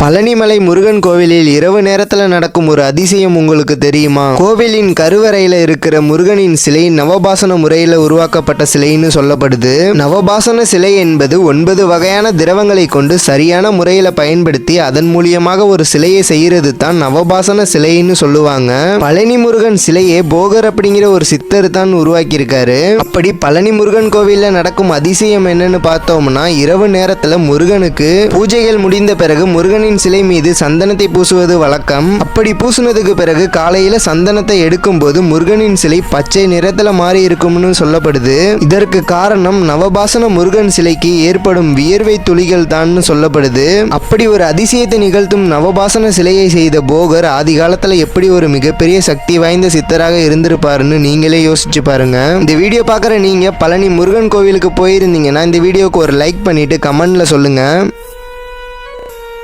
பழனிமலை முருகன் கோவிலில் இரவு நேரத்தில் நடக்கும் ஒரு அதிசயம் உங்களுக்கு தெரியுமா? கோவிலின் கருவறையில இருக்கிற முருகனின் சிலை நவபாசன முறையில் உருவாக்கப்பட்ட சிலைன்னு சொல்லப்படுது. நவபாசன சிலை என்பது ஒன்பது வகையான திரவங்களை கொண்டு சரியான முறையில பயன்படுத்தி அதன் மூலியமாக ஒரு சிலையை செய்யறது தான் நவபாசன சிலைன்னு சொல்லுவாங்க. பழனி முருகன் சிலையை போகர் அப்படிங்கிற ஒரு சித்தர் தான் உருவாக்கியிருக்காரு. அப்படி பழனி முருகன் கோவிலில் நடக்கும் அதிசயம் என்னன்னு பார்த்தோம்னா இரவு நேரத்தில் முருகனுக்கு பூஜைகள் முடிந்த பிறகு முருகனின் சிலை மீது சந்தனத்தை பூசுவது வழக்கம். அப்படி பூசினதுக்கு பிறகு காலையில சந்தனத்தை எடுக்கும்போது முருகனின் சிலை பச்சை நிறத்துல மாறி இருக்கும்னு சொல்லப்படுது. இதற்கு காரணம் நவபாசன முருகன் சிலைக்கு ஏற்படும் வியர்வை துளிகள் தான் சொல்லப்படுது. அப்படி ஒரு அதிசயத்தை நிகழ்த்தும் நவபாசன சிலையை செய்த போகர் ஆதி காலத்துல எப்படி ஒரு மிகப்பெரிய சக்தி வாய்ந்த சித்தராக இருந்திருப்பாருன்னு நீங்களே யோசிச்சு பாருங்க. இந்த வீடியோ பார்க்குற நீங்க பழனி முருகன் கோவிலுக்கு போயிருந்தீங்கன்னா இந்த வீடியோக்கு ஒரு லைக் பண்ணிட்டு கமெண்ட்ல சொல்லுங்க.